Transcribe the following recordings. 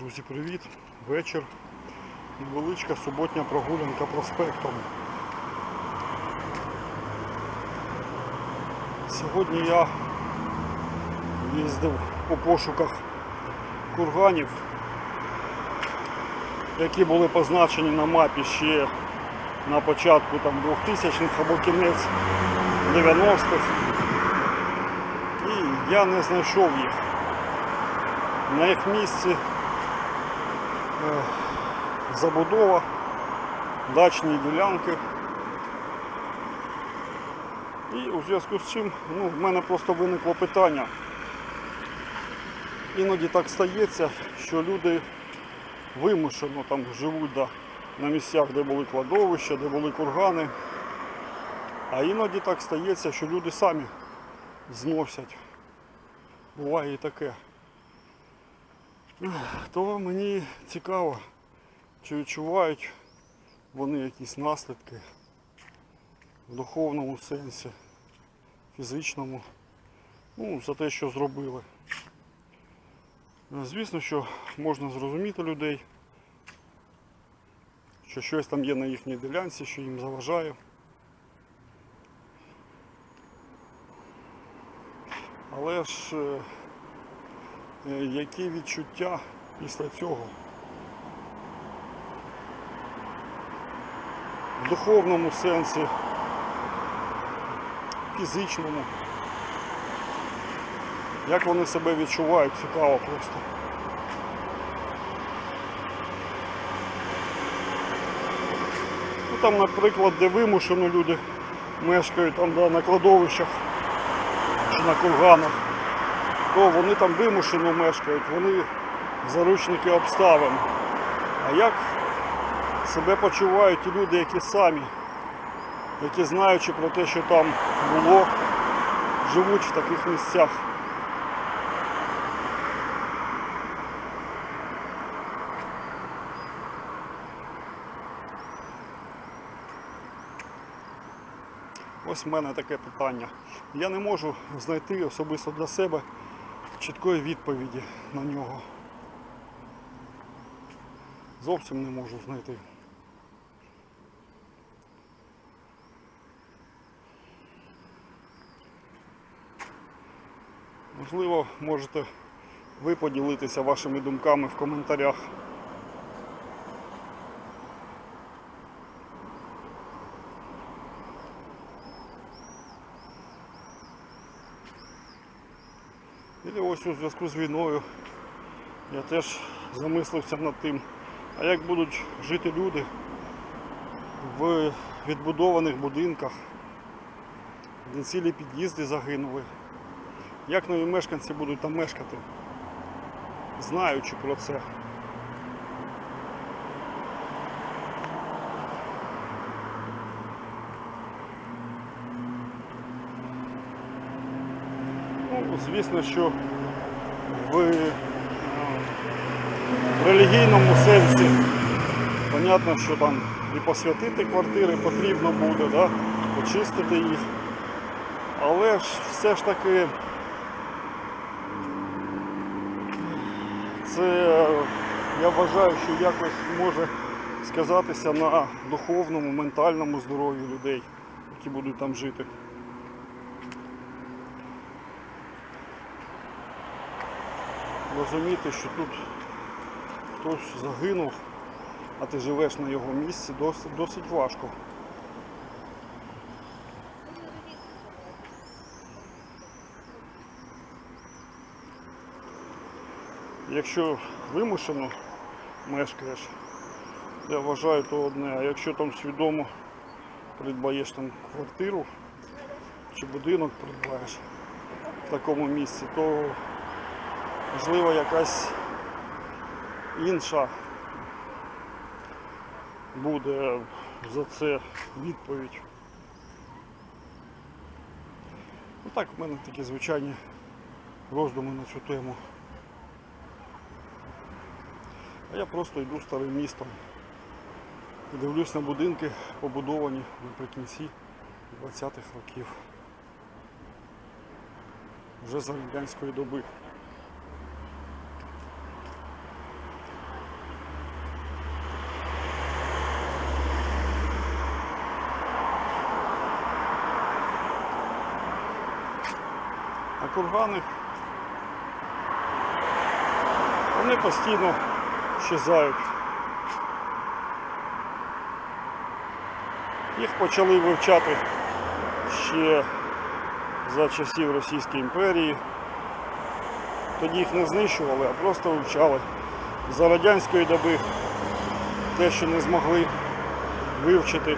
Друзі, привіт! Вечір. Невеличка суботня прогулянка проспектом. Сьогодні я їздив по пошуках курганів, які були позначені на мапі ще на початку там, 2000-х або кінець 90-х. І я не знайшов їх. На їх місці забудова, дачні ділянки. І у зв'язку з чим ну, в мене просто виникло питання. Іноді так стається, що люди вимушено там живуть да, на місцях, де були кладовища, де були кургани. А іноді так стається, що люди самі зносять. Буває і таке. То мені цікаво, чи відчувають вони якісь наслідки в духовному сенсі, фізичному, ну, за те, що зробили. Звісно, що можна зрозуміти людей, що щось там є на їхній ділянці, що їм заважає. Але ж е, які відчуття після цього? В духовному сенсі, фізичному. Як вони себе відчувають, цікаво просто. Ну там, наприклад, де вимушено люди мешкають там да, на кладовищах чи на курганах, то вони там вимушено мешкають, вони заручники обставин. А як себе почувають люди, які самі, які знаючи про те, що там було, живуть в таких місцях. Ось в мене таке питання. Я не можу знайти особисто для себе чіткої відповіді на нього. Зовсім не можу знайти. Можливо, можете ви поділитися вашими думками в коментарях. І ось у зв'язку з війною я теж замислився над тим, а як будуть жити люди в відбудованих будинках, де цілі під'їзди загинули. Як нові мешканці будуть там мешкати, знаючи про це. Звісно, що в е, релігійному сенсі, понятно, що там і посвятити квартири потрібно буде, да? почистити їх. Але ж все ж таки це я вважаю, що якось може сказатися на духовному, ментальному здоров'ї людей, які будуть там жити. Розуміти, що тут хтось загинув, а ти живеш на його місці, досить, досить важко. Якщо вимушено мешкаєш, я вважаю то одне, а якщо там свідомо придбаєш там квартиру чи будинок придбаєш в такому місці, то можливо якась інша буде за це відповідь. Ну так, в мене такі звичайні роздуми на цю тему. А я просто йду старим містом і дивлюсь на будинки, побудовані наприкінці 20-х років. Вже за радянської доби. Кургани вони постійно щезають. Їх почали вивчати ще за часів Російської імперії. Тоді їх не знищували, а просто вивчали. За радянської доби те, що не змогли вивчити,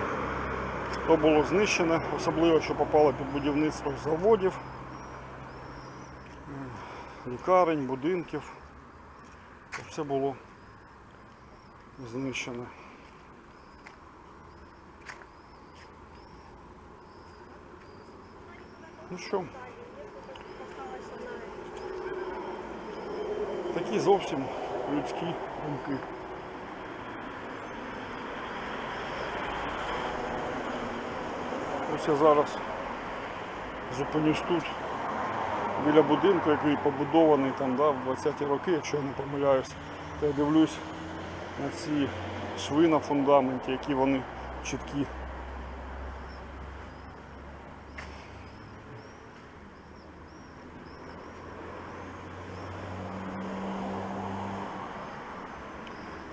то було знищене, особливо, що попало під будівництво заводів, лікарень, будинків. Все було знищене. Ну що, такі зовсім людські думки. Ось я зараз зупинюсь тут, біля будинку, який побудований там, да, в 20-ті роки, якщо я не помиляюсь, то я дивлюсь на ці шви на фундаменті, які вони чіткі.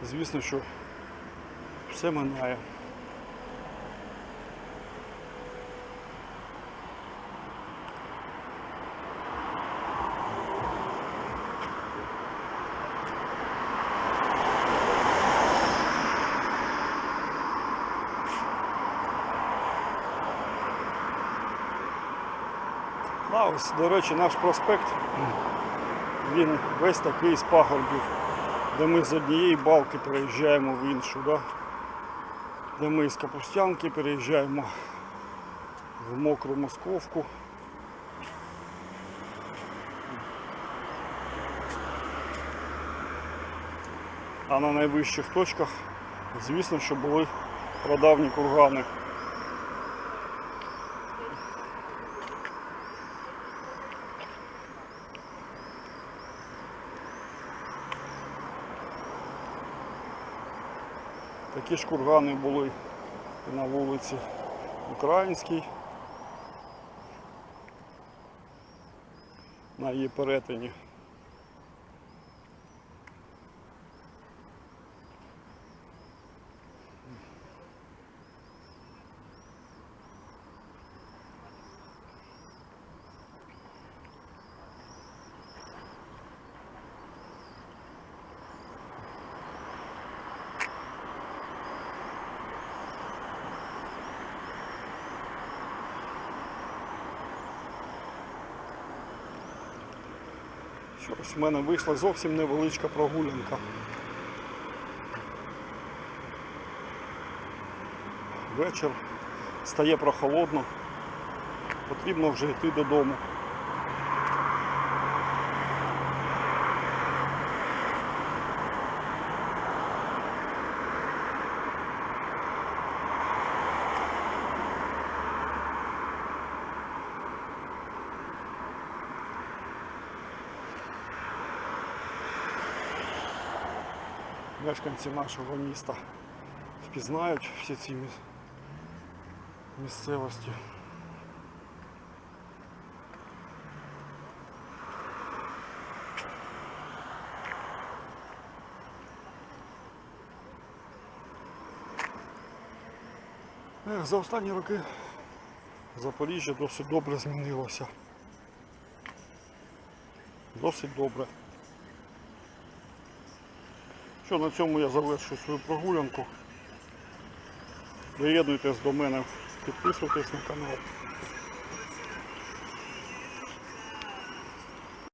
Звісно, що все минає. Да, ось, до речі, наш проспект, він весь такий з пагорбів, де ми з однієї балки переїжджаємо в іншу, да? де ми з Капустянки переїжджаємо в мокру московку. А на найвищих точках, звісно, що були прадавні кургани. Такі ж кургани були і на вулиці Українській. На її перетині. Щось в мене вийшла зовсім невеличка прогулянка. Вечір стає прохолодно. Потрібно вже йти додому. Мешканці нашого міста впізнають всі ці місцевості. За останні роки Запоріжжя досить добре змінилося. Досить добре. Що на цьому я завершу свою прогулянку. Доєднуйтесь до мене, підписуйтесь на канал.